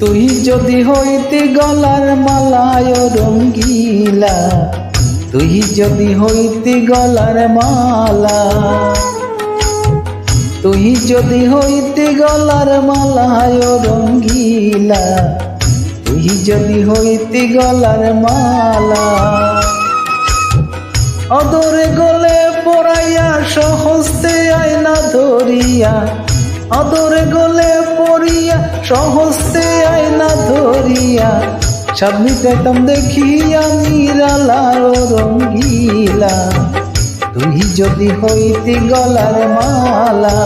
তুই যদি হইতে গলার মালায় রঙ্গিলা, তুই যদি হইতে গলার মালা, তুই যদি হইতে গলার মালায় রঙ্গিলা, তুই যদি হইতে গলার মালা। অদরে গলে পড়াইয়া সহস্তে আয়না ধরিয়া, অদরে গলে পড়িয়া সহস্তে আয়না ধরিয়া সামনে পেতাম দেখিয়া নিরালা ও রঙ্গিলা। তুই যদি হইতে গলার মালা